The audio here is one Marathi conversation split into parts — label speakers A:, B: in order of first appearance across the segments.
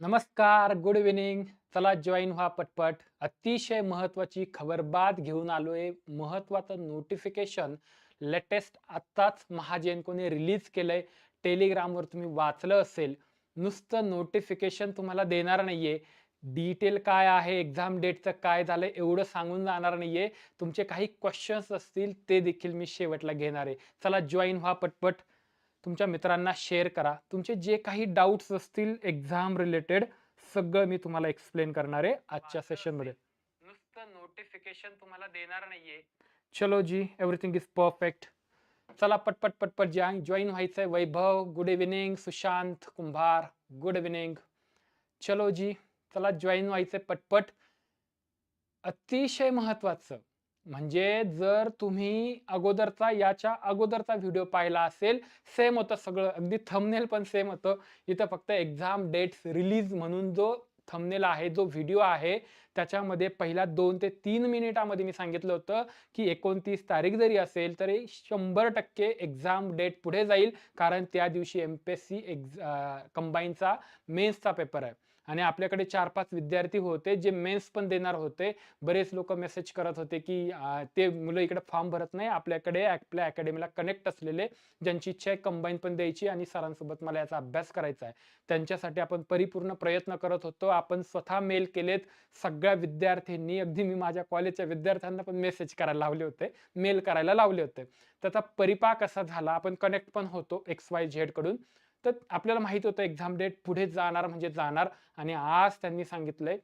A: नमस्कार, गुड इव्हिनिंग चला जॉईन व्हा पटपट. अतिशय महत्त्वाची खबरबात घेऊन आलोय. महत्त्वाचं नोटिफिकेशन लेटेस्ट आत्ताच महाजेनकोने रिलीज केलंय. टेलिग्रामवर तुम्ही वाचलं असेल. नुसतं नोटिफिकेशन तुम्हाला देणार नाहीये. डिटेल काय आहे, एक्झाम डेटचं काय झालं एवढं सांगून जाणार नाहीये. तुमचे काही क्वेश्चन्स असतील ते देखील मी शेवटला घेणार आहे. चला जॉइन व्हा पटपट. तुमच्या मित्रांना शेअर करा. तुमचे जे काही डाउट्स असतील एक्झाम रिलेटेड सगळं मी तुम्हाला एक्सप्लेन करणार आहे आजच्या सेशनमध्ये. नुसतं नोटिफिकेशन तुम्हाला देणार नाहीये. चलो जी, एव्हरीथिंग इज परफेक्ट. चला पटपट, पटपट ज्या जॉइन व्हायचंय. Vaibhav, good evening. Sushant Kumbhar, good evening. चलो जी, चला जॉइन व्हायचंय पटपट. अतिशय महत्त्वाचं म्हणजे जर तुम्ही अगोदरचा याच्या अगोदरचा व्हिडिओ पाहिला असेल, सेम होतं सगळं. अगदी थंबनेल पण सेम होतं. इथं फक्त एक्झाम डेट्स रिलीज म्हणून जो थमनेल आहे, जो व्हिडिओ आहे, त्याच्यामध्ये पहिल्या दोन ते तीन मिनिटामध्ये मी सांगितलं होतं, की 29 तारीख जरी असेल, तरी 100% एक्झाम डेट पुढे जाईल. कारण त्या दिवशी एम-पी-एस-सी एक्झ कंबाईनचा मेन्सचा पेपर आहे. आणि आपल्याकडे 4-5 विद्यार्थी होते, जे मेन्स पण देणार होते. बरेच लोक मेसेज करत होते, की ते मुलं इकडे फॉर्म भरत नाही. आपल्याकडे आपल्या अकॅडमीला कनेक्ट असलेले, ज्यांची इच्छा आहे कंबाईन पण द्यायची आणि सरांसोबत मला याचा अभ्यास करायचा आहे. त्यांच्यासाठी आपण परिपूर्ण प्रयत्न करत होतो. आपण स्वतः मेल केलेत. सगळ्या विद्यार्थ्यांनी अगदी मी माझ्या कॉलेजच्या विद्यार्थ्यांना पण मेसेज करायला लावले होते. मेल करायला लावले होते. त्याचा परिपाक असा झाला. आपण कनेक्ट पण होतो एक्स-वाय-झेडकडून. तर आपल्याला माहीत होतं एक्झाम डेट पुढे जाणार म्हणजे जाणार आणि आज त्यांनी सांगितलंय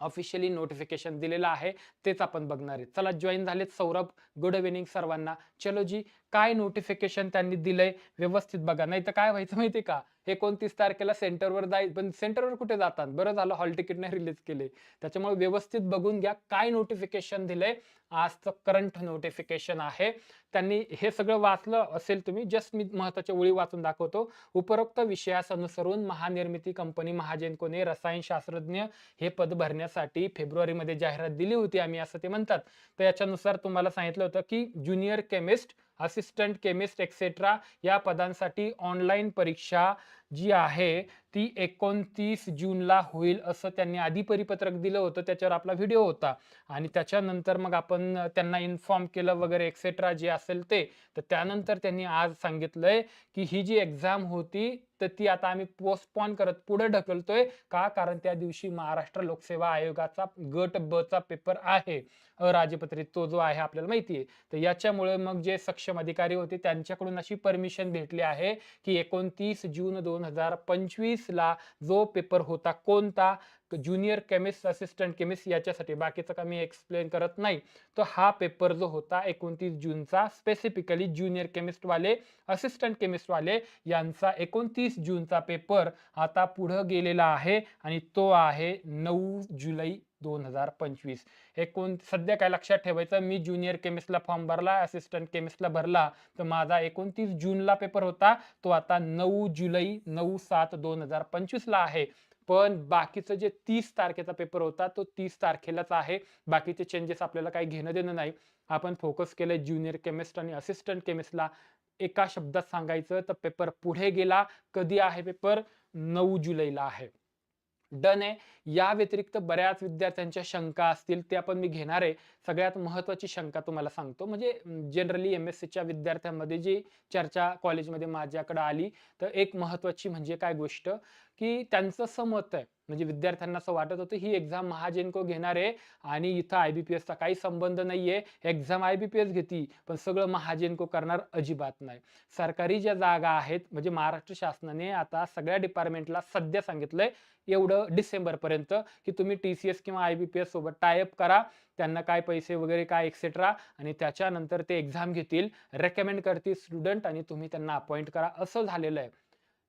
A: ऑफिशियली नोटिफिकेशन दिलेलं आहे. तेच आपण बघणार आहे. चला जॉईन झालेत सौरभ. गुड इव्हिनिंग सर्वांना. चलो जी, काय नोटिफिकेशन त्यांनी दिलंय व्यवस्थित बघा. नाहीतर काय व्हायचं माहिती आहे का? 29 तारखेला सेंटरवर जाईल पण सेंटरवर कुठे जातात? बरं झालं हॉल तिकीट नाही रिलीज केले. त्याच्यामुळे व्यवस्थित बघून घ्या काय नोटिफिकेशन दिलंय. आजचं करंट नोटिफिकेशन आहे. त्यांनी हे सगळं वाचलं असेल तुम्ही. जस्ट मी महत्त्वाच्या ओळी वाचून दाखवतो. उपरोक्त विषयास अनुसरून महानिर्मिती कंपनी महाजेनकोने रसायनशास्त्रज्ञ हे पद भरण्यासाठी फेब्रुवारीमध्ये जाहिरात दिली होती आम्ही असं ते म्हणतात. तर याच्यानुसार तुम्हाला सांगितलं होतं, की junior chemist, assistant chemist etcetera या पदांसाठी ऑनलाईन परीक्षा जी आहे, ती 29 जूनला होईल असं त्यांनी आधी परिपत्रक दिलं होतं. त्याच्यावर आपला व्हिडिओ होता आणि त्याच्यानंतर मग आपण त्यांना इन्फॉर्म केलं वगैरे एक्सेट्रा जे असेल ते. तर त्यानंतर त्यांनी आज सांगितलंय, की ही जी एक्झाम होती, तर ती आता आम्ही पोस्टपॉन करत पुढे ढकलतोय. का? कारण त्या दिवशी महाराष्ट्र लोकसेवा आयोगाचा गट बचा पेपर आहे. अराजपत्रित तो जो आहे आपल्याला माहिती आहे. तर याच्यामुळे मग जे सक्षम अधिकारी होते त्यांच्याकडून अशी परमिशन भेटली आहे, की 29 जून 2025 ला जो पेपर होता कोणता? ज्युनियर केमिस्ट, असिस्टंट केमिस्ट याच्यासाठी. बाकीचं का मी एक्सप्लेन करत नाही. तर हा पेपर जो होता 29 जूनचा स्पेसिफिकली ज्युनियर केमिस्टवाले, असिस्टंट केमिस्टवाले यांचा 29 जूनचा पेपर आता पुढं गेलेला आहे आणि तो आहे नऊ जुलै 2025. एकूण सध्या काय लक्षात ठेवायचं, मी ज्युनियर केमिस्टला फॉर्म भरला, असिस्टंट केमिस्टला भरला. तर माझा 29 जूनला पेपर होता. तो आता नऊ जुलै नऊ सात दोन हजार पंचवीसला आहे. पण बाकीचं जे तीस तारखेचा पेपर होता, तो तीस तारखेलाच आहे. बाकीचे चेंजेस आपल्याला काही घेणं-देणं नाही. आपण फोकस केलंय ज्युनियर केमिस्ट आणि असिस्टंट केमिस्टला. एका शब्दात सांगायचं तर पेपर पुढे गेला. कधी आहे पेपर? नऊ जुलैला आहे. डन आहे. या व्यतिरिक्त बऱ्याच विद्यार्थ्यांच्या शंका असतील, त्या पण मी घेणार आहे. सगळ्यात महत्त्वाची शंका तुम्हाला सांगतो. म्हणजे जनरली एम-एस-सीच्या विद्यार्थ्यांमध्ये जी चर्चा कॉलेजमध्ये माझ्याकडे आली, तर एक महत्त्वाची म्हणजे काय गोष्ट, की त्यांचं असं मत आहे, म्हणजे विद्यार्थ्यांना असं वाटत होतं, ही एक्झाम महाजेनको घेणार आहे आणि इथं आय-बी-पी-एसचा काही संबंध नाहीये. एक्झाम आय-बी-पी-एस घेती, पण सगळं महाजेनको करणार अजिबात नाही. सरकारी ज्या जागा आहेत, म्हणजे महाराष्ट्र शासनाने आता सगळ्या डिपार्टमेंटला सध्या सांगितलंय, एवढं डिसेंबरपर्यंत, की तुम्ही टी-सी-एस किंवा आय-बी-पी-एस सोबत टाय अप करा. त्यांना काय पैसे वगैरे काय एक्सेट्रा आणि त्याच्यानंतर ते एक्झाम घेतील, रेकमेंड करतील स्टुडंट आणि तुम्ही त्यांना अपॉइंट करा, असं झालेलं आहे.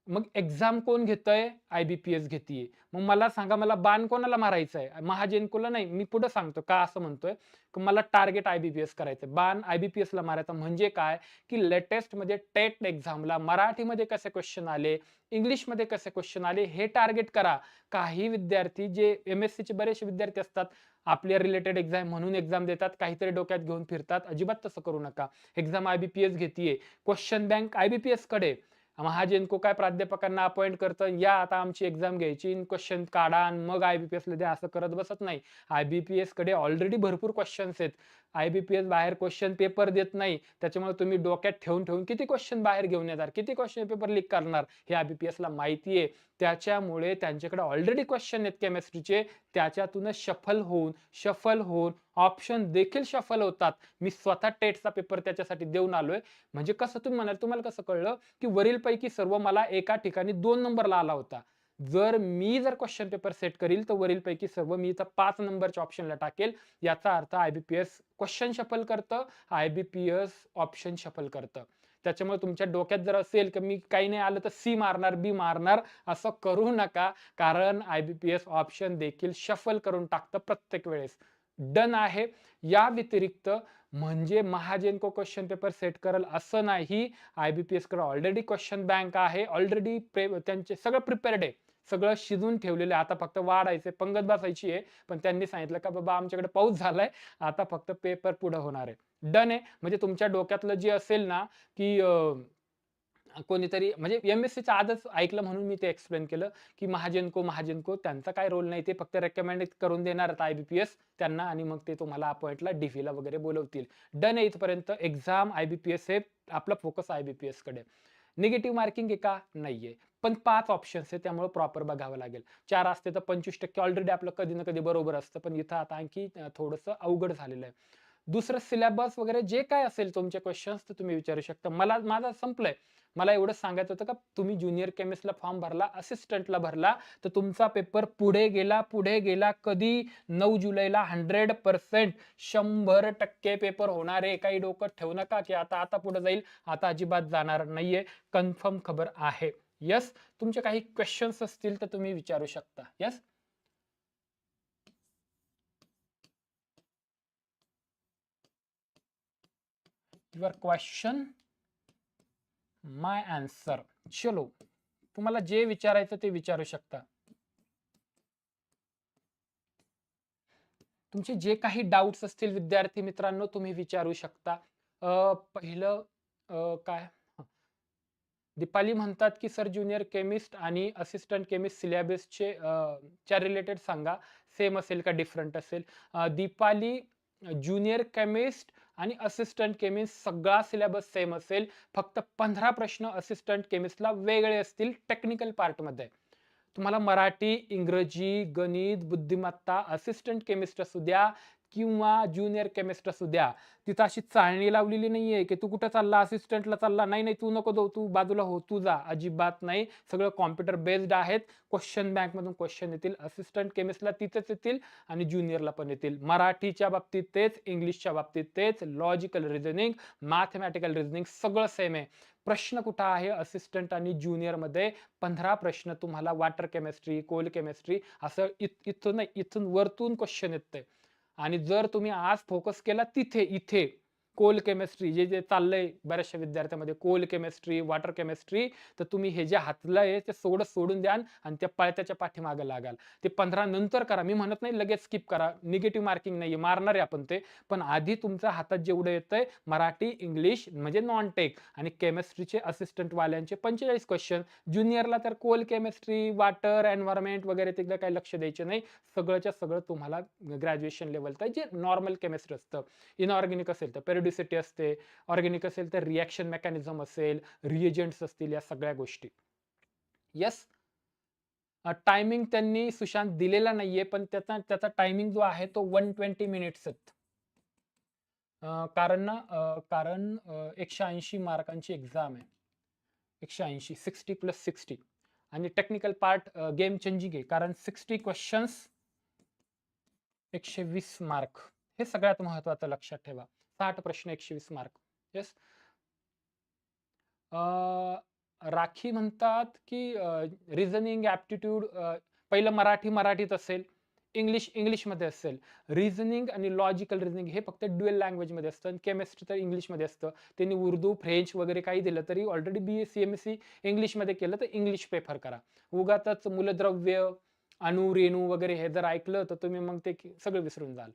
A: मग एक्झाम कोण घेतोय आय-बी-पी-एस घेतीये. मग मला सांगा, मला बाण कोणाला मारायचं आहे? महाजेनकोला नाही. मी पुढे सांगतो का असं म्हणतोय, की मला टार्गेट आय-बी-पी-एस करायचं बाण आय-बी-पी-एसला मारायचा म्हणजे काय? की लेटेस्टमध्ये टेट एक्झामला मराठीमध्ये कसे क्वेश्चन आले, इंग्लिशमध्ये कसे क्वेश्चन आले, हे टार्गेट करा. काही विद्यार्थी जे एम-एस-सीचे बरेचसे विद्यार्थी असतात, आपल्या रिलेटेड एक्झाम म्हणून एक्झाम देतात, काहीतरी डोक्यात घेऊन फिरतात. अजिबात तसं करू नका. एक्झाम आय-बी-पी-एस घेतीये. क्वेश्चन बँक आय-बी-पी-एसकडे महाजेनको काय प्राध्यापकांना अपॉइंट करतं? या आता आमची एक्झाम घ्यायची क्वेश्चन काढा आणि मग आयबीपीएस ला द्या. असं करत बसत नाही. आयबीपीएसकडे ऑलरेडी भरपूर क्वेश्चन्स आहेत. आयबीपीएस बाहेर क्वेश्चन पेपर देत नाही. त्याच्यामुळे तुम्ही डोक्यात ठेवून ठेवून किती क्वेश्चन बाहेर घेऊन येणार? किती क्वेश्चन पेपर लीक करणार? हे आयबीपीएस ला माहिती आहे. त्याच्यामुळे त्यांच्याकडे ऑलरेडी क्वेश्चन आहेत केमिस्ट्रीचे त्याच्यातूनच शफल होऊन शफल होऊन ऑप्शन देखील शफल होतात. मी स्वतः टेटचा पेपर त्याच्यासाठी देऊन आलोय. म्हणजे कसं तुम्ही म्हणाल तुम्हाला कसं कळलं की वरील पैकी सर्व मला एका ठिकाणी दोन नंबरला आला होता. जर मी जर क्वेश्चन पेपर सेट करील तर वरील पैकी सर्व मी इथं पाच नंबरच्या ऑप्शनला टाकेल. याचा अर्थ आयबीपीएस क्वेश्चन शफल करतं. आयबीपीएस ऑप्शन शफल करतं. त्याच्यामुळे तुमच्या डोक्यात जर असेल की मी काही नाही आलं तर सी मारणार बी मारणार असं करू नका. कारण आयबीपीएस ऑप्शन देखील शफल करून टाकतं प्रत्येक वेळेस. डन आहे. या व्यतिरिक्त म्हणजे महाजेनको क्वेश्चन पेपर सेट करेल असं नाही. आय बी पी एसकडे ऑलरेडी क्वेश्चन बँक आहे. ऑलरेडी त्यांचे सगळं प्रिपेअर्ड आहे. सगळं शिजून ठेवलेलं आहे. आता फक्त वाढायचे पंगत बसायची आहे. पण त्यांनी सांगितलं का बाबा आमच्याकडे पाऊस झालाय. आता फक्त पेपर पुढं होणार आहे. डन आहे. म्हणजे तुमच्या डोक्यातलं जे असेल ना की कोणीतरी म्हणजे एम एस सीचं आजच ऐकलं म्हणून मी ते एक्सप्लेन केलं की महाजनको महाजनको त्यांचा काय रोल नाही ते फक्त रेकमेंड करून देणार आय बी पी एस त्यांना आणि मग ते तुम्हाला अपॉइंटला डीफीला वगैरे बोलवतील. डन आहे इथपर्यंत. Exam I B P S हे आपला फोकस आय बी पी एसकडे. निगेटिव्ह मार्किंग आहे का? नाहीये. पण पाच ऑप्शन्स आहे त्यामुळे प्रॉपर बघावं लागेल. चार असते तर पंचवीस टक्के ऑलरेडी आपलं कधी ना कधी बरोबर असतं पण इथं आता आणखी थोडंसं अवघड झालेलं आहे. दुसरं सिलेबस वगैरे जे काय असेल तुमचे क्वेश्चन्स तर तुम्ही विचारू शकता. मला माझं संपलंय. मला एवढं सांगायचं होतं का तुम्ही ज्युनियर केमिस्टला फॉर्म भरला असिस्टंटला भरला तर तुमचा पेपर पुढे गेला पुढे गेला कधी? नऊ जुलैला हंड्रेड पर्सेंट शंभर टक्के पेपर होणार आहे. काही डोकं ठेवू नका की आता आता पुढे जाईल. आता अजिबात जाणार नाहीये. कन्फर्म खबर आहे. यस तुमचे काही क्वेश्चन्स असतील तर तुम्ही विचारू शकता. Yes your question my answer चलो तुम्हाला जे विचारायचं ते विचारू शकता. तुमचे जे काही डाऊट्स असतील विद्यार्थी मित्रांनो तुम्ही विचारू शकता. पहिलं काय? दीपाली म्हणतात की सर ज्युनियर केमिस्ट आणि असिस्टंट केमिस्ट सिलेबसचे च्या रिलेटेड सांगा. सेम असेल का डिफरंट असेल? दीपाली ज्युनियर केमिस्ट आणि असिस्टंट केमिस्ट सगळा सिलेबस सेम असेल. फक्त पंधरा प्रश्न असिस्टंट केमिस्टला वेगळे असतील टेक्निकल पार्टमध्ये तुम्हाला मराठी इंग्रजी गणित बुद्धिमत्ता असिस्टंट केमिस्ट असू द्या किंवा ज्युनियर केमिस्ट असू द्या तिथं अशी चाळणी लावलेली नाहीये की तू कुठं चालला असिस्टंटला चालला नाही नाही तू नको जाऊ तू बाजूला हो तू जा अजिबात नाही सगळं कॉम्प्युटर बेस्ड आहेत क्वेश्चन बँक मधून क्वेश्चन येतील असिस्टंट केमिस्टला तिथेच येतील आणि ज्युनियरला पण येतील. मराठीच्या बाबतीत तेच इंग्लिशच्या बाबतीत तेच लॉजिकल रिझनिंग मॅथमॅटिकल रिझनिंग सगळं सेम आहे. प्रश्न कुठं आहे? असिस्टंट आणि ज्युनियरमध्ये पंधरा प्रश्न तुम्हाला वॉटर केमिस्ट्री कोल केमिस्ट्री असं इथून इथून वरतून क्वेश्चन येते आणि जर तुम्ही आज फोकस केला तिथे इथे कोल केमिस्ट्री जे जे चाललंय बऱ्याचशा विद्यार्थ्यांमध्ये कोल केमिस्ट्री वॉटर केमिस्ट्री तर तुम्ही हे जे हातलं आहे ते सोड सोडून द्याल आणि त्या पळत्याच्या पाठीमागे लागाल. ते पंधरा नंतर करा. मी म्हणत नाही लगेच स्किप करा. निगेटिव्ह मार्किंग नाही मारणार आहे आपण ते. पण आधी तुमच्या हातात जेवढं येतंय मराठी इंग्लिश म्हणजे नॉन टेक आणि केमिस्ट्रीचे असिस्टंटवाल्यांचे पंचेचाळीस क्वेश्चन ज्युनियरला तर कोल केमिस्ट्री वॉटर एन्व्हायरमेंट वगैरे तिकडे काही लक्ष द्यायचे नाही. सगळंच्या सगळं तुम्हाला ग्रॅज्युएशन लेवलचं जे नॉर्मल केमिस्ट्री असतं इनऑर्गॅनिक असेल तर पेरिडिसिटी असते ऑर्गॅनिक असेल तर रिॲक्शन मेकॅनिझम असेल रिएजंट्स असतील या सगळ्या गोष्टी. येस टायमिंग त्यांनी सुशांत दिलेला नाहीये पण त्याचा त्याचा टायमिंग जो आहे तो वन ट्वेंटी मिनिट्स आहेत कारण ना कारण एकशे ऐंशी मार्कांची एक्झाम आहे. एकशे ऐंशी सिक्स्टी प्लस सिक्स्टी आणि टेक्निकल पार्ट गेम चेंजिंग आहे. कारण सिक्स्टी क्वेश्चन्स एकशे वीस मार्क हे सगळ्यात महत्वाचं लक्षात ठेवा. साठ प्रश्न एकशे वीस मार्क. येस राखी म्हणतात की रिझनिंग ऍप्टिट्यूड पहिलं मराठी मराठीत असेल इंग्लिश इंग्लिशमध्ये असेल. रिझनिंग आणि लॉजिकल रिझनिंग हे फक्त ड्युएल लँग्वेजमध्ये असतं. आणि केमिस्ट्री तर इंग्लिशमध्ये असतं. त्यांनी उर्दू फ्रेंच वगैरे काही दिलं तरी already B S C M S C इंग्लिशमध्ये केलं तर इंग्लिश प्रेफर करा. उगातच मूलद्रव्य अणु रेणू वगैरे हे जर ऐकलं तर तुम्ही मग ते सगळं विसरून जाल.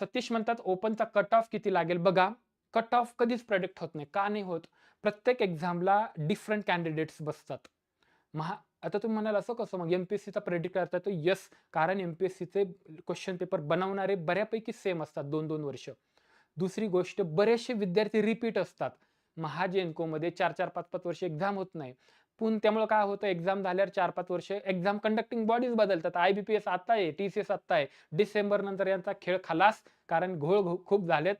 A: सतीश म्हणतात ओपनचा कट ऑफ किती लागेल? बघा कट ऑफ कधीच प्रेडिक्ट होत नाही. का नाही होत? प्रत्येक एक्झामला डिफरंट कॅन्डिडेट्स बसतात. महा आता तुम्ही म्हणाल असं कसं? मग एम पी एस प्रेडिक्ट करता येतो? येस कारण एम पी एस सीचे क्वेश्चन पेपर बनवणारे बऱ्यापैकी सेम असतात दोन दोन वर्ष. दुसरी गोष्ट बरेचसे विद्यार्थी रिपीट असतात. महाजेनकोमध्ये चार चार पाच पाच वर्ष एक्झाम होत नाही. पण त्यामुळे काय होतं एक्झाम झाल्यावर चार पाच वर्ष एक्झाम कंडक्टिंग बॉडीज बदलतात. आय बी पी एस आता आहे टी सी एस आता आहे. डिसेंबर नंतर यांचा खेळ खलास कारण घोळ खूप झालेत.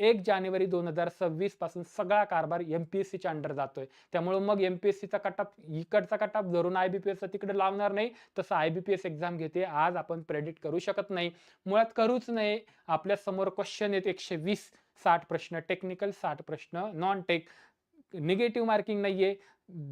A: एक जानेवारी दोन हजार सव्वीसपासून सगळा कारभार एमपीएससीच्या अंडर जातोय. त्यामुळे मग एमपीएससीचा कटाप इकडचा कटाप धरून एसचा तिकडे लावणार नाही. तसं आयबीपीएस एक्झाम घेते आज आपण प्रेडिक्ट करू शकत नाही. मुळात करूच नाही. आपल्यासमोर क्वेश्चन येत एकशे वीस साठ प्रश्न टेक्निकल साठ प्रश्न नॉन टेक निगेटिव्ह मार्किंग नाहीये.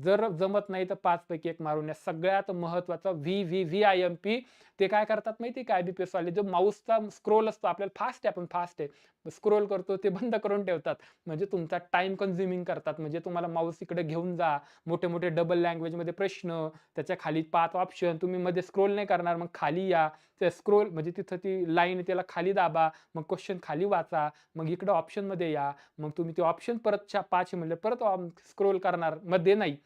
A: जर जमत नाही तर पाच पैकी एक मारून या. सगळ्यात महत्त्वाचा V V V I M P ते काय करतात माहिती काय बी पी वाले? जो माऊसचा स्क्रोल असतो आपल्याला फास्ट आहे आपण फास्ट आहे. स्क्रोल करतो ते बंद करून ठेवतात. म्हणजे तुमचा टाइम कन्झ्युमिंग करतात. म्हणजे तुम्हाला माऊस इकडे घेऊन जा. मोठे मोठे डबल लँग्वेजमध्ये प्रश्न त्याच्याखाली पाच ऑप्शन तुम्ही मध्ये स्क्रोल नाही करणार मग खाली या. ते स्क्रोल म्हणजे तिथं ती लाईन त्याला खाली दाबा. मग क्वेश्चन खाली वाचा. मग इकडे ऑप्शनमध्ये या. मग तुम्ही ते ऑप्शन परत पाच म्हणजे परत स्क्रोल करणार. मध्ये नाही.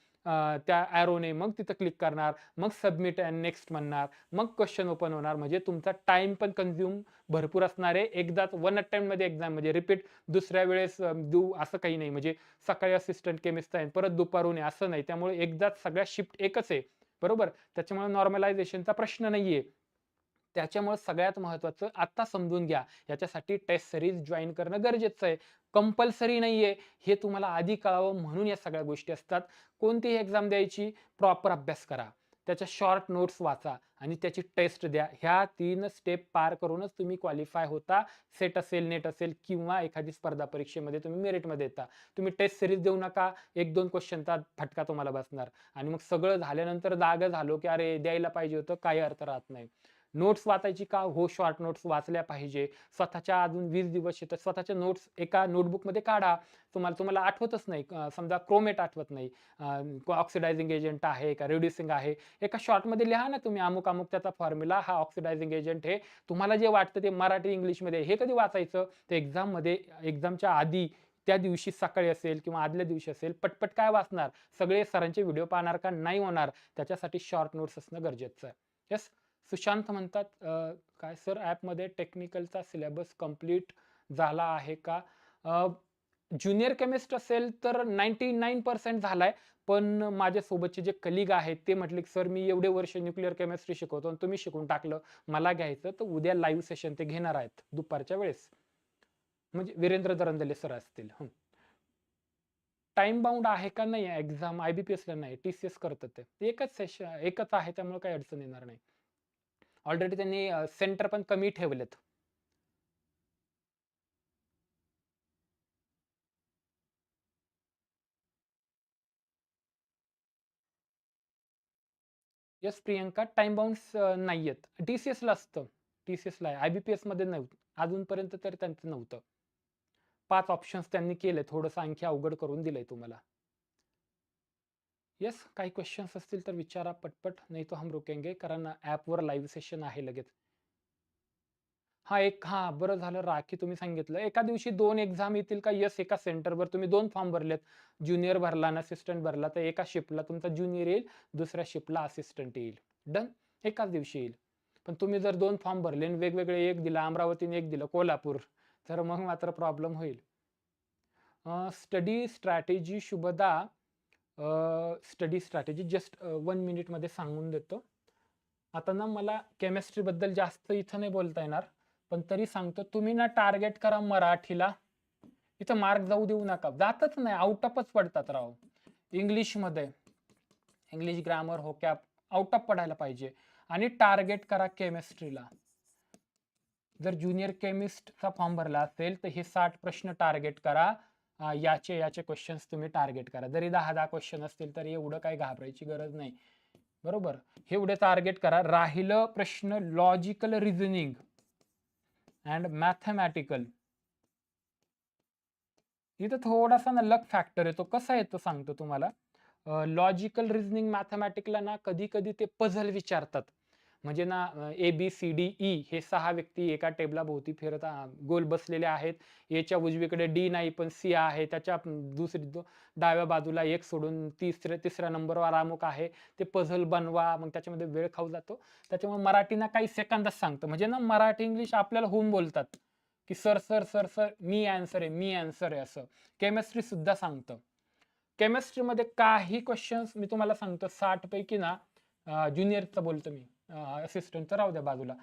A: त्या ॲरोने मग तिथं क्लिक करणार मग सबमिट अँड नेक्स्ट म्हणणार मग क्वेश्चन ओपन होणार. म्हणजे तुमचा टाइम पण कन्झ्युम भरपूर असणार. आहे एकदाच वन अटेम्प्टमध्ये एक्झाम म्हणजे रिपीट दुसऱ्या वेळेस देऊ असं काही नाही. म्हणजे सकाळी असिस्टंट केमिस्ट आहे. परत दुपारून आहे. असं नाही. त्यामुळे एकदाच सगळ्या शिफ्ट एकच आहे. बरोबर? त्याच्यामुळे नॉर्मलायझेशनचा प्रश्न नाहीये. त्याच्यामुळे सगळ्यात महत्त्वाचं आता समजून घ्या. याच्यासाठी टेस्ट सिरीज जॉईन करणं गरजेचं आहे. कंपल्सरी नाहीये. हे तुम्हाला आधी कळावं म्हणून या सगळ्या गोष्टी असतात. कोणतीही एक्झाम द्यायची प्रॉपर अभ्यास करा. त्याच्या शॉर्ट नोट्स वाचा आणि त्याची टेस्ट द्या. ह्या तीन स्टेप पार करूनच तुम्ही क्वालिफाय होता. सेट असेल नेट असेल किंवा एखादी स्पर्धा परीक्षेमध्ये तुम्ही मेरिटमध्ये येता. तुम्ही टेस्ट सिरीज देऊ नका. एक दोन क्वेश्चनचा फटका तुम्हाला बसणार. आणि मग सगळं झाल्यानंतर जाग झालो की अरे द्यायला पाहिजे होतं. काही अर्थ राहत नाही. नोट्स वाचायची का? हो शॉर्ट नोट्स वाचल्या पाहिजे. स्वतःच्या अजून वीस दिवस येतात. स्वतःच्या नोट्स एका नोटबुकमध्ये काढा. तुम्हाला तुम्हाला आठवतच नाही. समजा क्रोमेट आठवत नाही. ऑक्सिडायझिंग एजंट आहे का? रिड्युसिंग आहे. एका शॉर्टमध्ये लिहा ना तुम्ही अमुक अमुक त्याचा फॉर्म्युला हा ऑक्सिडायझिंग एजंट हे तुम्हाला जे वाटतं ते मराठी इंग्लिशमध्ये हे कधी वाचायचं? ते एक्झाममध्ये एक्झामच्या आधी त्या दिवशी सकाळी असेल किंवा आदल्या दिवशी असेल पटपट काय वाचणार? सगळे सरांचे व्हिडिओ पाहणार का? नाही होणार. त्याच्यासाठी शॉर्ट नोट्स असणं गरजेचं आहे. येस सुशांत म्हणतात काय सर ॲपमध्ये टेक्निकलचा सिलेबस कंप्लीट झाला आहे का? ज्युनियर केमिस्ट असेल तर नाईन्टी नाईन पर्सेंट झालाय पण माझ्यासोबतचे जे कलिग आहेत ते म्हटले की सर मी एवढे वर्ष न्यूक्लिअर केमिस्ट्री शिकवतो आणि तुम्ही शिकून टाकलं मला घ्यायचं तर उद्या लाईव्ह सेशन ते घेणार आहेत दुपारच्या वेळेस. म्हणजे वीरेंद्र दरंदले सर असतील. टाइम बाउंड आहे का? नाही एक्झाम आयबीपीएस ला नाही एस करतात ते. एकच सेशन एकच आहे त्यामुळे काही अडचण येणार नाही. ऑलरेडी त्यांनी सेंटर पण कमी ठेवलेत. येस प्रियंका टाइम बाउंड्स नाहीयेत. टीसीएस ला असतं. टीसीएस ला आहे. आयबीपीएसमध्ये नव्हतं अजूनपर्यंत तरी त्यांचं नव्हतं. पाच ऑप्शन्स त्यांनी केले थोडंसं आणखी अवघड करून दिलंय तुम्हाला. येस काही क्वेश्चन्स असतील तर विचारा पटपट नाही तो हम रुकेंगे कारण ॲपवर लाईव्ह सेशन आहे लगेच. हा एक हा बरं झालं राखी तुम्ही सांगितलं. एका दिवशी दोन एक्झाम येतील का? यस एका सेंटरवर तुम्ही दोन फॉर्म भरलेत. ज्युनियर भरला आणि असिस्टंट भरला तर एका शिफ्टला तुमचा ज्युनियर येईल दुसऱ्या शिफ्टला असिस्टंट येईल. डन एकाच दिवशी येईल. पण तुम्ही जर दोन फॉर्म भरले आणि वेगवेगळे एक दिला अमरावतीने एक दिलं कोल्हापूर तर मग मात्र प्रॉब्लेम होईल. Study strategy Shubhada study strategy just one मिनिटमध्ये सांगून देतो. आता ना मला केमिस्ट्री बद्दल जास्त इथं नाही बोलता येणार पण तरी सांगतो तुम्ही ना टार्गेट करा मराठीला. इथं मार्क जाऊ देऊ नका. जातच नाही आउट ऑफच पडतात राव. इंग्लिशमध्ये इंग्लिश ग्रामर हो कॅप आउट ऑफ पडायला पाहिजे. आणि टार्गेट करा केमिस्ट्रीला जर ज्युनियर केमिस्टचा फॉर्म भरला असेल तर हे साठ प्रश्न टार्गेट करा. याचे याचे क्वेश्चन्स तुम्ही टार्गेट करा. जरी दहा दहा क्वेश्चन असतील तरी एवढं काही घाबरायची गरज नाही. बरोबर? हे एवढे टार्गेट करा. राहिलं प्रश्न लॉजिकल रिझनिंग अँड मॅथमॅटिकल इथं थोडासा ना लक फॅक्टर येतो. कसा येतो सांगतो तुम्हाला? लॉजिकल रिझनिंग मॅथमॅटिकला ना कधी कधी ते पझल विचारतात. म्हणजे ना A B C D E हे सहा व्यक्ती एका टेबलाभोवती फिरत गोल बसलेले आहेत. याच्या उजवीकडे डी नाही पण सी आहे. त्याच्या दुसरी डाव्या बाजूला एक सोडून तिसऱ्या तिसऱ्या नंबरवर अमुक आहे. ते पझल बनवा मग त्याच्यामध्ये वेळ खाऊ जातो. त्याच्यामुळे मराठीना काही सेकंदात सांगतं. म्हणजे ना मराठी इंग्लिश आपल्याला होऊन बोलतात. की सर सर सर सर मी अँसर आहे मी अँसर आहे असं. केमिस्ट्री सुद्धा सांगतं. केमिस्ट्रीमध्ये काही क्वेश्चन्स मी तुम्हाला सांगतो. साठ पैकी ना ज्युनियरचं बोलतो मी. असिस्टंटचं राहू द्या बाजूला.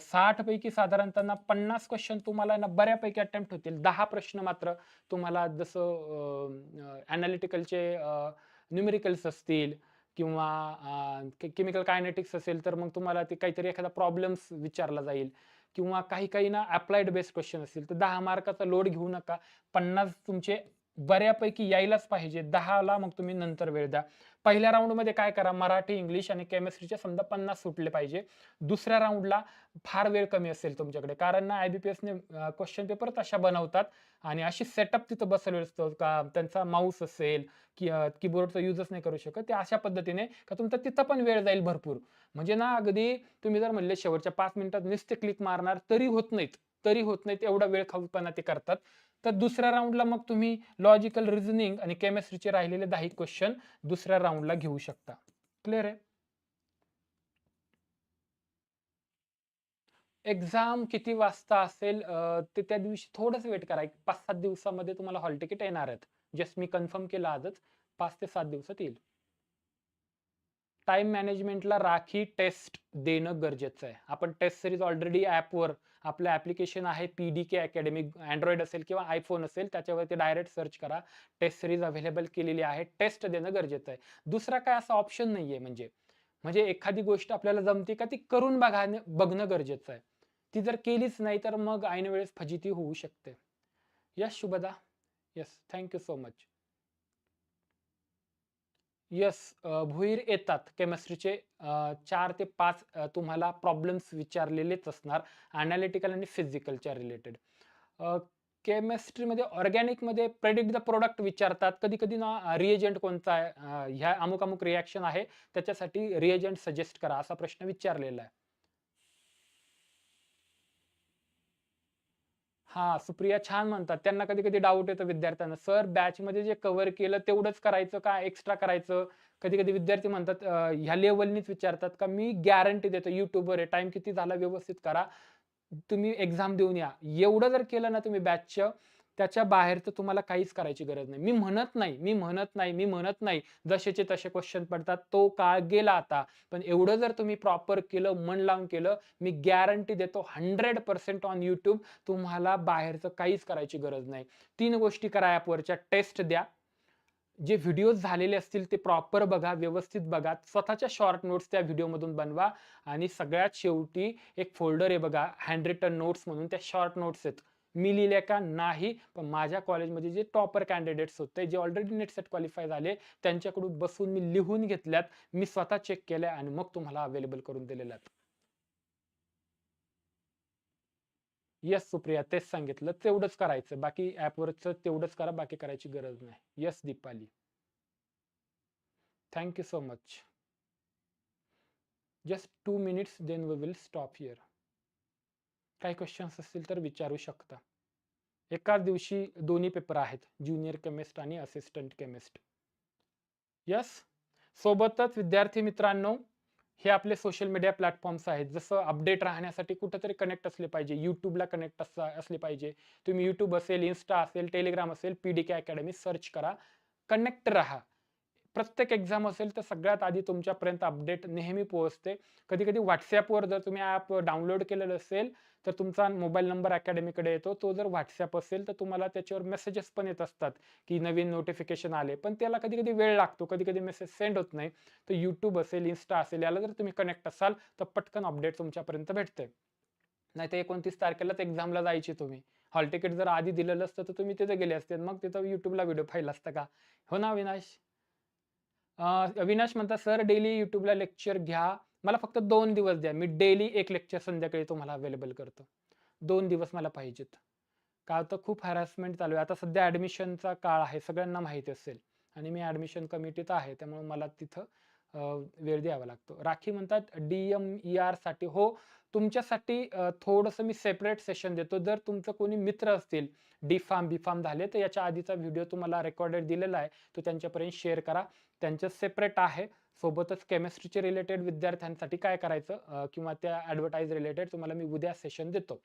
A: साठ पैकी साधारणतः ना पन्नास क्वेश्चन तुम्हाला ना बऱ्यापैकी अटेम्प्ट होतील. दहा प्रश्न मात्र तुम्हाला जसं अनालिटिकलचे न्युमेरिकल्स असतील किंवा केमिकल कायनेटिक्स असेल तर मग तुम्हाला ते काहीतरी एखादा प्रॉब्लेम्स विचारला जाईल. किंवा काही काही ना अप्लाइड बेस्ड क्वेश्चन असतील. तर दहा मार्काचा लोड घेऊ नका. पन्नास तुमचे बऱ्यापैकी यायलाच पाहिजे. दहाला मग तुम्ही नंतर वेळ द्या. पहिल्या राऊंडमध्ये काय करा? मराठी इंग्लिश आणि केमिस्ट्रीचे समजा पन्नास सुटले पाहिजे. दुसऱ्या राऊंडला फार वेळ कमी असेल तुमच्याकडे. कारण ना आय बी पी एसने क्वेश्चन पेपर तशा बनवतात आणि अशी सेटअप तिथं बसवलेलं असतं का? त्यांचा माऊस असेल की कीबोर्डचा युजच नाही करू शकत. ते अशा पद्धतीने का तुमचा तिथं पण वेळ जाईल भरपूर. म्हणजे ना अगदी तुम्ही जर म्हणले शेवटच्या पाच मिनिटात नुसते क्लिक मारणार तरी होत नाहीत. तरी होत नाहीत एवढा वेळ खाऊपणा ते करतात. तर दुसऱ्या राऊंडला मग तुम्ही लॉजिकल रिझनिंग आणि केमिस्ट्रीचे राहिलेले दहा क्वेश्चन दुसऱ्या राऊंडला घेऊ शकता. क्लिअर आहे? एक्झाम किती वाजता असेल ते त्या दिवशी थोडंच वेट करा. एक पाच सात दिवसामध्ये तुम्हाला हॉल तिकीट येणार आहेत. जस्ट मी कन्फर्म केलं आजच. पाच ते सात दिवसात येईल. टाइम मॅनेजमेंटला राखी टेस्ट देणं गरजेचं आहे. आपण टेस्ट सिरीज ऑलरेडी ॲपवर आपलं ॲप्लिकेशन आहे P D K academy Android असेल किंवा आयफोन असेल त्याच्यावरती डायरेक्ट सर्च करा. टेस्ट सिरीज अवेलेबल केलेली आहे टेस्ट देणं गरजेचं आहे. दुसरा काय असा ऑप्शन नाही आहे म्हणजे म्हणजे एखादी गोष्ट आपल्याला जमते का ती करून बघा बघणं गरजेचं आहे. ती जर केलीच नाही तर मग ऐन वेळेस फजिती होऊ शकते. Yes Shubhada. Yes. Thank you so much yes Bhuir येतात. केमिस्ट्रीचे चार ते पाच तुम्हाला प्रॉब्लेम्स विचारलेलेच असणार अनालिटिकल आणि फिजिकलच्या रिलेटेड केमिस्ट्रीमध्ये ऑर्गॅनिकमध्ये प्रेडिक्ट द प्रोडक्ट विचारतात. कधी कधी ना रिएजंट कोणता आहे ह्या अमुक अमुक रिॲक्शन आहे त्याच्यासाठी रिएजंट सजेस्ट करा असा प्रश्न विचारलेला आहे. हा सुप्रिया छान म्हणतात. त्यांना कधी कधी डाऊट येतो विद्यार्थ्यांना. सर बॅच मध्ये जे कव्हर केलं तेवढंच करायचं का? एक्स्ट्रा करायचं? कधी कधी विद्यार्थी म्हणतात ह्या लेवलनीच विचारतात का? मी गॅरंटी देतो युट्यूबवर आहे. टाइम किती झाला व्यवस्थित करा. तुम्ही एक्झाम देऊन या. एवढं जर केलं ना तुम्ही बॅचचं त्याच्या बाहेर तर तुम्हाला काहीच करायची गरज नाही. मी म्हणत नाही मी म्हणत नाही मी म्हणत नाही. जसेचे तसे क्वेश्चन पडतात तो काळ गेला आता. पण एवढं जर तुम्ही प्रॉपर केलं मन लावून केलं मी गॅरंटी देतो हंड्रेड पर्सेंट ऑन युट्यूब तुम्हाला बाहेरचं काहीच करायची गरज नाही. तीन गोष्टी करा ॲपवरच्या टेस्ट द्या. जे व्हिडिओज झालेले असतील ते प्रॉपर बघा व्यवस्थित बघा. स्वतःच्या शॉर्ट नोट्स त्या व्हिडिओमधून बनवा. आणि सगळ्यात शेवटी एक फोल्डर आहे बघा हँड रिटन नोट्स म्हणून त्या शॉर्ट नोट्स आहेत. मी का? नाही. पण माझ्या कॉलेजमध्ये जे टॉपर कॅन्डिडेट्स होते जे ऑलरेडी नेट सेट क्वालिफाय झाले त्यांच्याकडून बसून मी लिहून घेतल्यात. मी स्वतः चेक केल्या आणि मग तुम्हाला अवेलेबल करून दिलेल्या येस सुप्रिया तेच सांगितलं. तेवढंच करायचं. बाकी ॲपवरचं तेवढंच करा बाकी करायची गरज नाही. Yes Deepali. Thank you so much just two minutes then we will stop here काही क्वेश्चन्स असतील तर विचारू शकता. एकाच दिवशी दोन्ही पेपर आहेत ज्युनियर केमिस्ट आणि असिस्टंट केमिस्ट यस सोबतच विद्यार्थी मित्रांनो हे आपले सोशल मीडिया प्लॅटफॉर्म्स आहेत. जसं अपडेट राहण्यासाठी कुठंतरी कनेक्ट असले पाहिजे. यूट्यूबला कनेक्ट असले पाहिजे. तुम्ही यूट्यूब असेल इन्स्टा असेल टेलिग्राम असेल P D K academy search करा. कनेक्ट राहा. प्रत्येक एक्झाम असेल तर सगळ्यात आधी तुमच्यापर्यंत अपडेट नेहमी पोहोचते. कधी कधी व्हॉट्सॲपवर जर तुम्ही ॲप डाउनलोड केलेलं असेल तर तुमचा मोबाईल नंबर अकॅडमीकडे येतो. तो जर व्हॉट्सॲप असेल तर तुम्हाला त्याच्यावर मेसेजेस पण येत असतात की नवीन नोटिफिकेशन आले. पण त्याला कधी कधी वेळ लागतो. कधी कधी मेसेज सेंड होत नाही. तर यूट्यूब असेल इन्स्टा असेल याला जर तुम्ही कनेक्ट असाल तर पटकन अपडेट तुमच्यापर्यंत भेटते. नाही तर एकोणतीस तारखेलाच एक्झामला जायची तुम्ही. हॉल तिकीट जर आधी दिलेलं असतं तर तुम्ही तिथे गेले असते. मग तिथं यूट्यूबला व्हिडिओ पाहिला असता का? हो ना विनाश अविनाश म्हणता सर डेली युट्यूबला लेक्चर घ्या. मला फक्त दोन दिवस द्या. मी डेली एक लेक्चर संध्याकाळी तुम्हाला अवेलेबल करतो. दोन दिवस मला पाहिजेत. का तर खूप हॅरासमेंट चालू आहे. आता सध्या ॲडमिशनचा काळ आहे. सगळ्यांना माहिती असेल. आणि मी ॲडमिशन कमिटीत आहे. त्यामुळे मला तिथं वेळ द्यावा लागतो. राखी म्हणतात डी-एम-ई-आरसाठी हो, तुमच्यासाठी थोडंसं मी सेपरेट सेशन देतो. जर तुमचं कोणी मित्र असतील, डी-फार्म, बी-फार्म झाले, तर याच्या आधीचा व्हिडिओ तुम्हाला रेकॉर्डेड दिलेला आहे. तो त्यांच्यापर्यंत शेअर करा. त्यांचं सेपरेट आहे. सोबतच केमिस्ट्रीचे रिलेटेड विद्यार्थ्यांसाठी काय करायचं किंवा त्या ॲडव्हर्टाइज रिलेटेड तुम्हाला मी उद्या सेशन देतो.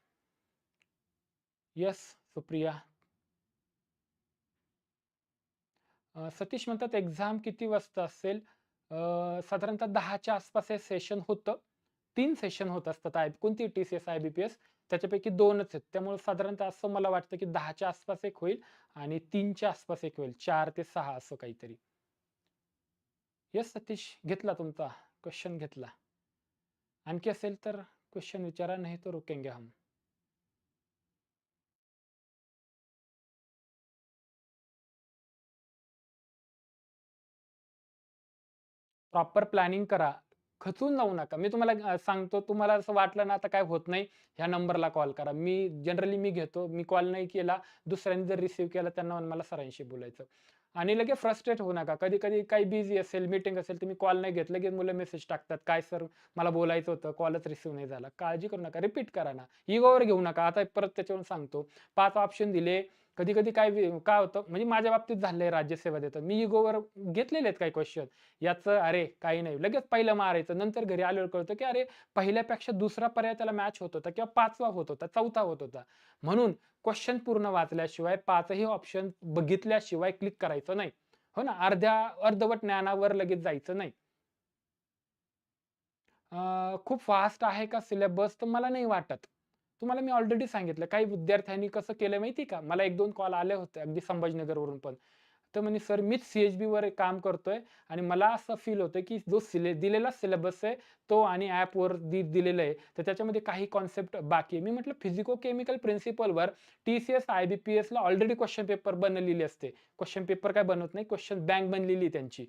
A: येस, सुप्रिया. सतीश म्हणतात एक्झाम किती वाजता असेल? साधारणतः 10च्या आसपास हे सेशन होतं. तीन सेशन होत असतात आय कोणती टी-सी-एस, आय-बी-पी-एस त्याच्यापैकी दोनच आहेत. त्यामुळे साधारणतः असं मला वाटतं, की 10च्या आसपास एक होईल आणि तीनच्या आसपास एक होईल. चार ते सहा असं काहीतरी. येस सतीश, घेतला तुमचा क्वेश्चन घेतला. आणखी असेल तर क्वेश्चन विचारा, नाही तो रुकेंगे हम. प्रॉपर प्लॅनिंग करा. खचून जाऊ नका. मी तुम्हाला सांगतो तुम्हाला असं वाटलं ना आता काय होत नाही, ह्या नंबरला कॉल करा. मी जनरली मी घेतो. मी कॉल नाही केला, दुसऱ्यांनी जर रिसीव्ह केला त्यांना मला सरांशी बोलायचं. आणि लगेच फ्रस्ट्रेट होऊ नका. कधी-कधी काही बिझी असेल, मीटिंग असेल, तुम्ही कॉल नाही घेत. लगेच मुलं मेसेज टाकतात, "काय सर मला बोलायचं होतं, कॉलच रिसिव्ह नाही झाला." काळजी करू नका. रिपीट करा ना. इगोवर घेऊ नका. आता परत त्याच्यावरून सांगतो. पाच ऑप्शन दिले. कधी-कधी काय काय होतं म्हणजे माझ्या बाबतीत झालंय राज्यसेवा देतं मी इगोवर घेतलेले आहेत काही क्वेश्चन. याचं अरे काही नाही. लगेच पहिलं मारायचं. नंतर घरी आल्यावर कळतं, की अरे पहिल्यापेक्षा दुसरा पर्याय त्याला मॅच होत होता किंवा पाचवा होत होता, चौथा होत होता. म्हणून क्वेश्चन पूर्ण वाचल्याशिवाय पाचही ऑप्शन बघितल्याशिवाय क्लिक करायचं नाही. हो ना. अर्ध्या अर्धवट ज्ञानावर लगेच जायचं नाही. खूप फास्ट आहे का सिलेबस? तर मला नाही वाटत. तुम्हाला मी ऑलरेडी सांगितलं. काही विद्यार्थ्यांनी कसं केलं माहिती का? मला 1-2 कॉल आले होते अगदी संभाजीनगरवरून पण. तर म्हणे सर मीच सी-एच-बीवर काम करतोय आणि मला असं फील होतं, की जो सिले दिलेला सिलेबस आहे तो आणि ॲपवर दि दिलेलं आहे. तर त्याच्यामध्ये काही कॉन्सेप्ट बाकी आहे. मी म्हटलं फिजिको-केमिकल प्रिन्सिपलवर टी-सी-एस, आय-बी-पी-एसला ऑलरेडी क्वेश्चन पेपर बनलेली असते. क्वेश्चन पेपर काय बनवत नाही, क्वेश्चन बँक बनलेली त्यांची.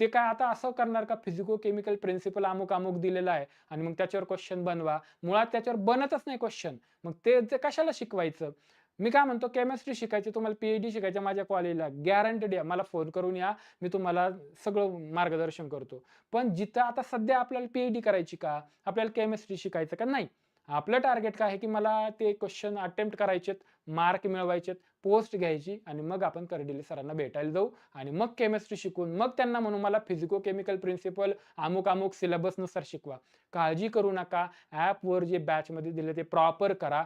A: ते काय आता असं करणार का फिजिको-केमिकल प्रिन्सिपल अमुक-अमुक दिलेला आहे आणि मग त्याच्यावर क्वेश्चन बनवा. मुळात त्याच्यावर बनतच नाही क्वेश्चन. मग ते कशाला शिकवायचं? मी काय म्हणतो केमिस्ट्री शिकायची, तुम्हाला पी-एच-डी शिकायची माझ्या कॉलेजला गॅरंटेड या. मला फोन करून या. मी तुम्हाला सगळं मार्गदर्शन करतो. पण जिथं आता सध्या आपल्याला पी-एच-डी करायची का? आपल्याला केमिस्ट्री शिकायचं का? नाही. आपलं टार्गेट काय आहे, की मला ते क्वेश्चन अटेम्प्ट करायचेत, मार्क मिळवायचेत, पोस्ट घ्यायची आणि मग आपण कर्डिले सरांना भेटायला जाऊ आणि मग केमिस्ट्री शिकून मग त्यांना म्हणून मला फिजिको-केमिकल प्रिन्सिपल अमुक-अमुक सिलेबसनुसार शिकवा. काळजी करू नका. ॲपवर जे बॅचमध्ये दिले ते प्रॉपर करा.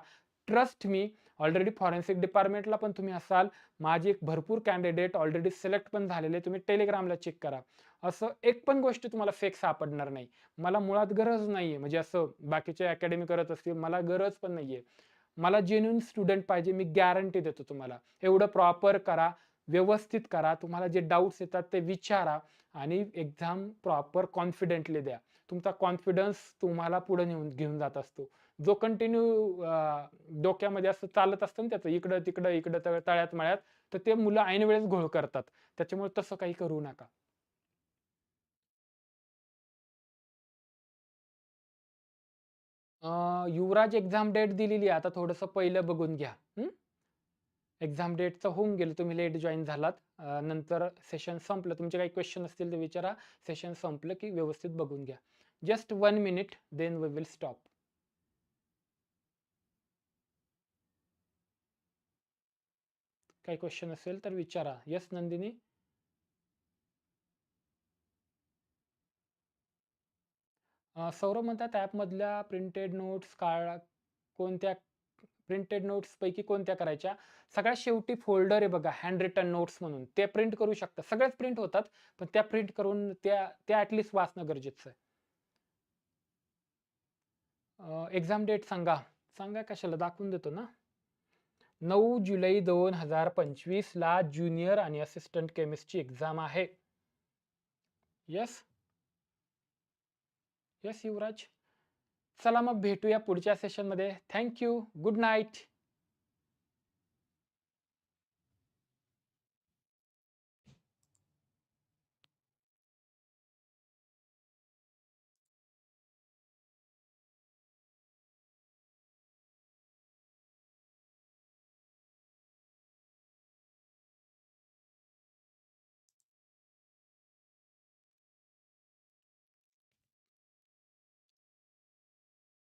A: ट्रस्ट मी ऑलरेडी फॉरेन्सिक डिपार्टमेंटला पण तुम्ही असाल. माझे एक भरपूर कॅन्डिडेट ऑलरेडी सिलेक्ट पण झालेले. तुम्ही टेलिग्रामला चेक करा. असं एक पण गोष्ट तुम्हाला फेक सापडणार नाही. मला मुळात गरज नाहीये. म्हणजे असं बाकीचे अकॅडमी करत असतील, मला गरज पण नाहीये. मला जेन्युन स्टुडंट पाहिजे. मी गॅरंटी देतो तुम्हाला. एवढं प्रॉपर करा, व्यवस्थित करा. तुम्हाला जे डाउट्स येतात ते विचारा आणि एक्झाम प्रॉपर कॉन्फिडेंटली द्या. तुमचा कॉन्फिडन्स तुम्हाला पुढे नेऊन घेऊन जात असतो. जो कंटिन्यू डोक्यामध्ये असं चालत असतं ना त्याचं इकडं-तिकडं, इकडं तळ तळ्यात-मळ्यात, तर ते मुलं ऐनवेळेस घोळ करतात. त्याच्यामुळे तसं काही करू नका. अ, युवराज एक्झाम डेट दिलेली आहे. आता थोडंसं पहिलं बघून घ्या. हं. एक्झाम डेटचं होऊन गेलं. तुम्ही लेट जॉइन झालात. अ, नंतर सेशन संपलं. तुमचे काही क्वेश्चन असतील तर विचारा. सेशन संपलं की व्यवस्थित बघून घ्या. Just 1 minute then we will stop. काही क्वेश्चन असेल तर विचारा. येस नंदिनी? अ, सौरभ म्हणतात ॲपमधल्या प्रिंटेड नोट्स काळा कोणत्या प्रिंटेड नोट्सपैकी कोणत्या करायच्या? सगळ्यात शेवटी फोल्डर आहे बघा हँड रिटन नोट्स म्हणून. ते प्रिंट करू शकता. सगळ्याच प्रिंट होतात. पण त्या प्रिंट करून त्या त्या ॲटलिस्ट वाचणं गरजेचं आहे. एक्झाम डेट सांगा. सांगा कशाला दाखवून देतो ना. नऊ जुलै दोन हजार पंचवीसला ज्युनियर आणि असिस्टंट केमिस्टची एक्झाम आहे. येस? यस युवराज? चला मग भेटूया पुढच्या सेशनमध्ये. Thank you good night.